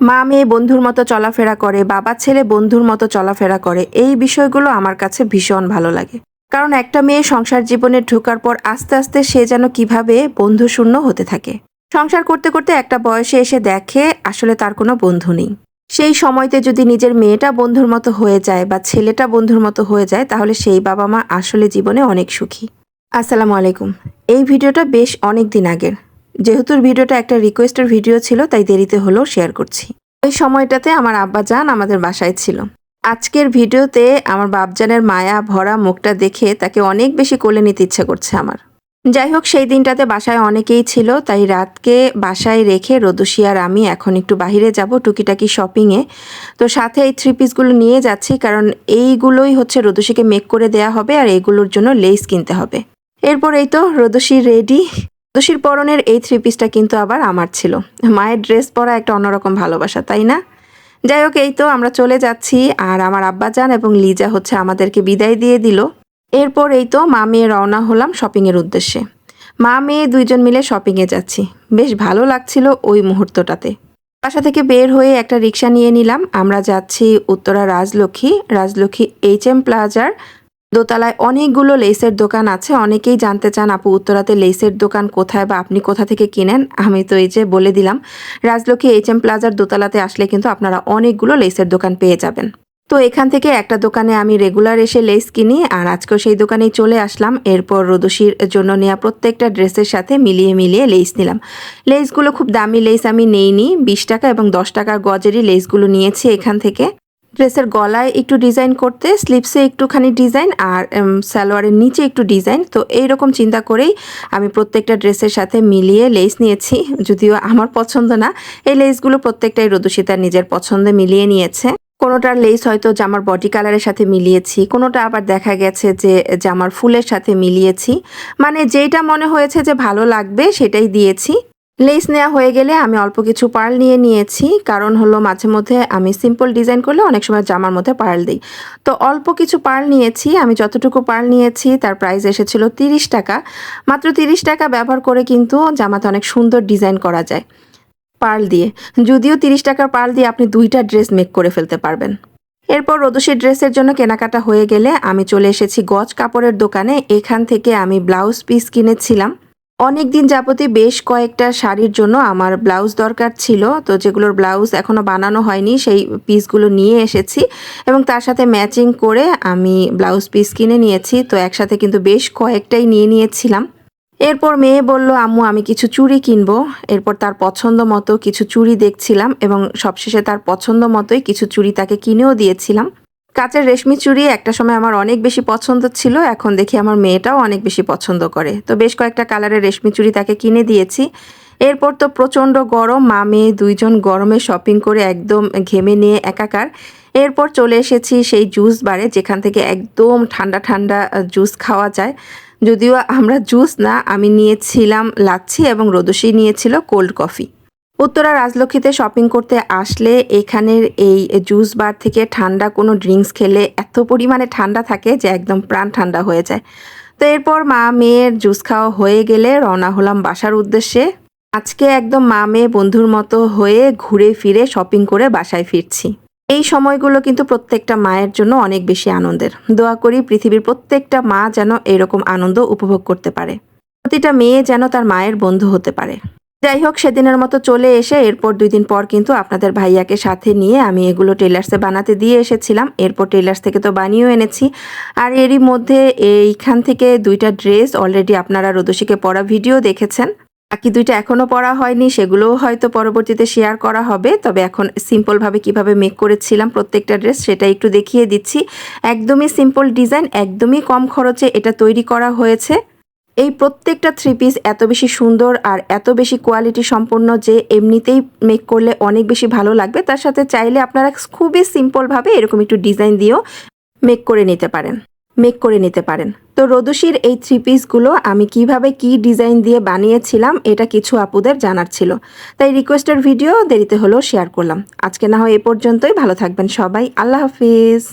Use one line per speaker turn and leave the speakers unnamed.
মা মেয়ে বন্ধুর মতো চলাফেরা করে, বাবা ছেলে বন্ধুর মতো চলাফেরা করে, এই বিষয়গুলো আমার কাছে ভীষণ ভালো লাগে। কারণ একটা মেয়ে সংসার জীবনে ঢোকার পর আস্তে আস্তে সে যেন কীভাবে বন্ধুশূন্য হতে থাকে। সংসার করতে করতে একটা বয়সে এসে দেখে আসলে তার কোনো বন্ধু নেই। সেই সময়তে যদি নিজের মেয়েটা বন্ধুর মতো হয়ে যায় বা ছেলেটা বন্ধুর মতো হয়ে যায়, তাহলে সেই বাবা মা আসলে জীবনে অনেক সুখী। আসসালামু আলাইকুম। এই ভিডিওটা বেশ অনেক দিন আগের। যেহেতু ভিডিওটা একটা রিকোয়েস্টের ভিডিও ছিল, তাই দেরিতে হলেও শেয়ার করছি। ওই সময়টাতে আমার আব্বা জান আমাদের বাসায় ছিল। আজকের ভিডিওতে আমার বাপজানের মায়া, ভরা মুখটা দেখে তাকে অনেক বেশি কোলে নিতে ইচ্ছে করছে আমার। যাই হোক, সেই দিনটাতে বাসায় অনেকেই ছিল, তাই রাতকে বাসায় রেখে রদুশি আর আমি এখন একটু বাইরে যাব টুকিটাকি শপিংয়ে তো সাথে এই থ্রি পিসগুলো নিয়ে যাচ্ছি, কারণ এইগুলোই হচ্ছে রদুশিকে মেক করে দেয়া হবে আর এইগুলোর জন্য লেস কিনতে হবে। এরপর এই তো রদুশি রেডি রদুশির পরনের এই থ্রি পিসটা কিন্তু আবার আমার ছিল। মায়ের ড্রেস পরা একটা অন্যরকম ভালোবাসা, তাই না? যাই হোক, এই তো আমরা চলে যাচ্ছি আর আমার আব্বাজান এবং লিজা হচ্ছে আমাদেরকে বিদায় দিয়ে দিল। এরপর এই তো মা মেয়ে রওনা হলাম শপিংয়ের উদ্দেশ্যে। মা মেয়ে দুইজন মিলে শপিংয়ে যাচ্ছি। বেশ ভালো লাগছিল ওই মুহূর্তটাতে। বাসা থেকে বের হয়ে একটা রিক্সা নিয়ে নিলাম। আমরা যাচ্ছি উত্তরা রাজলক্ষ্মী রাজলক্ষ্মী এইচ এম প্লাজার দোতলায় অনেকগুলো লেসের দোকান আছে। অনেকেই জানতে চান, আপু, উত্তরাতে লেসের দোকান কোথায় বা আপনি কোথা থেকে কিনেন? আমি তো এই যে বলে দিলাম, রাজলক্ষ্মী এইচ এম প্লাজার দোতলাতে আসলে কিন্তু আপনারা অনেকগুলো লেসের দোকান পেয়ে যাবেন। তো এখান থেকে একটা দোকানে আমি রেগুলার এসে লেস কিনি আর আজকেও সেই দোকানেই চলে আসলাম। এরপর রোদসির জন্য নেওয়া প্রত্যেকটা ড্রেসের সাথে মিলিয়ে মিলিয়ে লেস নিলাম। লেসগুলো খুব দামি লেস আমি নেইনি। বিশ টাকা এবং দশ টাকার গজেরই লেসগুলো নিয়েছি এখান থেকে। ড্রেসের গলায় একটু ডিজাইন করতে, স্লিপসে একটুখানি ডিজাইন আর সালোয়ারের নিচে একটু ডিজাইন। তো এইরকম চিন্তা করেই আমি প্রত্যেকটা ড্রেসের সাথে মিলিয়ে লেস নিয়েছি, যদিও আমার পছন্দ না। এই লেসগুলো প্রত্যেকটাই রদুষিতার নিজের পছন্দে মিলিয়ে নিয়েছে। কোনোটার লেস হয়তো জামার বডি কালারের সাথে মিলিয়েছি, কোনোটা আবার দেখা গেছে যে জামার ফুলের সাথে মিলিয়েছি। মানে যেইটা মনে হয়েছে যে ভালো লাগবে সেটাই দিয়েছি। লেস নেওয়া হয়ে গেলে আমি অল্প কিছু পার্ল নিয়ে নিয়েছি। কারণ হলো মাঝে মধ্যে আমি সিম্পল ডিজাইন করলে অনেক সময় জামার মধ্যে পার্ল দিই। তো অল্প কিছু পার্ল নিয়েছি, আমি যতটুকু পার্ল নিয়েছি তার প্রাইস এসেছিল তিরিশ টাকা। মাত্র তিরিশ টাকা ব্যবহার করে কিন্তু জামাতে অনেক সুন্দর ডিজাইন করা যায় পার্ল দিয়ে। যদিও তিরিশ টাকার পার্ল দিয়ে আপনি দুইটা ড্রেস মেক করে ফেলতে পারবেন। এরপর রোদসির ড্রেসের জন্য কেনাকাটা হয়ে গেলে আমি চলে এসেছি গজ কাপড়ের দোকানে। এখান থেকে আমি ব্লাউজ পিস কিনেছিলাম। অনেক দিন যাবতই বেশ কয়েকটা শাড়ির জন্য আমার ব্লাউজ দরকার ছিল, তো যেগুলোর ব্লাউজ এখনও বানানো হয়নি, সেই পিসগুলো নিয়ে এসেছি এবং তার সাথে ম্যাচিং করে আমি ব্লাউজ পিস কিনে নিয়েছি, তো একসাথে কিন্তু বেশ কয়েকটাই নিয়ে নিয়েছিলাম। এরপর মেয়ে বলল, আম্মু, আমি কিছু চুড়ি কিনবো। এরপর তার পছন্দ মতো কিছু চুড়ি দেখছিলাম এবং সবশেষে তার পছন্দ মতোই কিছু চুড়ি তাকে কিনেও দিয়েছিলাম। কাচের রেশমি চুড়ি একটা সময় আমার অনেক বেশি পছন্দ ছিল, এখন দেখি আমার মেয়েটাও অনেক বেশি পছন্দ করে। তো বেশ কয়েকটা কালারের রেশমি চুড়ি তাকে কিনে দিয়েছি। এরপর তো প্রচণ্ড গরম, মা মেয়ে দুইজন গরমে শপিং করে একদম ঘেমে নিয়ে একাকার। এরপর চলে এসেছি সেই জুস বারে যেখান থেকে একদম ঠান্ডা ঠান্ডা জুস খাওয়া যায়। যদিও আমরা জুস না, আমি নিয়েছিলাম লাচ্ছি এবং রোদসি নিয়েছিল কোল্ড কফি উত্তরা রাজলক্ষ্মীতে শপিং করতে আসলে এখানের এই জুস বার থেকে ঠান্ডা কোনো ড্রিঙ্কস খেলে এত পরিমাণে ঠান্ডা থাকে যে একদম প্রাণ ঠান্ডা হয়ে যায়। তো এরপর মা মেয়ের জুস খাওয়া হয়ে গেলে রওনা হলাম বাসার উদ্দেশ্যে। আজকে একদম মা মেয়ে বন্ধুর মতো হয়ে ঘুরে ফিরে শপিং করে বাসায় ফিরছি। এই সময়গুলো কিন্তু প্রত্যেকটা মায়ের জন্য অনেক বেশি আনন্দের। দোয়া করি পৃথিবীর প্রত্যেকটা মা যেন এরকম আনন্দ উপভোগ করতে পারে। প্রতিটা মেয়ে যেন তার মায়ের বন্ধু হতে পারে। যাই হোক সেদিনের মতো চলে এসে এরপর দুই দিন পর কিন্তু আপনাদের ভাইয়াকে সাথে নিয়ে আমি এগুলো টেলার্সে বানাতে দিয়ে এসেছিলাম। এরপর টেলার্স থেকে তো বানিয়েও এনেছি। আর এরই মধ্যে এইখান থেকে দুইটা ড্রেস অলরেডি আপনারা রোদসিকে পরা ভিডিও দেখেছেন। বাকি দুইটা এখনও পড়া হয়নি, সেগুলোও হয়তো পরবর্তীতে শেয়ার করা হবে। তবে এখন সিম্পলভাবে কীভাবে মেক করেছিলাম প্রত্যেকটা ড্রেস সেটা একটু দেখিয়ে দিচ্ছি। একদমই সিম্পল ডিজাইন একদমই কম খরচে এটা তৈরি করা হয়েছে। এই প্রত্যেকটা থ্রি পিস এত বেশি সুন্দর আর এত বেশি কোয়ালিটি সম্পন্ন যে এমনিতেই মেক করলে অনেক বেশি ভালো লাগবে, তার সাথে চাইলে আপনারা খুবই সিম্পলভাবে এরকম একটু ডিজাইন দিয়েও মেক করে নিতে পারেন মেক করে নিতে পারেন। তো রোদসির এই থ্রি পিসগুলো আমি কীভাবে কি ডিজাইন দিয়ে বানিয়েছিলাম এটা কিছু আপুদের জানার ছিল। তাই রিকোয়েস্টের ভিডিও দেরিতে হলেও শেয়ার করলাম। আজকে না হয় এ পর্যন্তই, ভালো থাকবেন সবাই, আল্লাহ হাফিজ।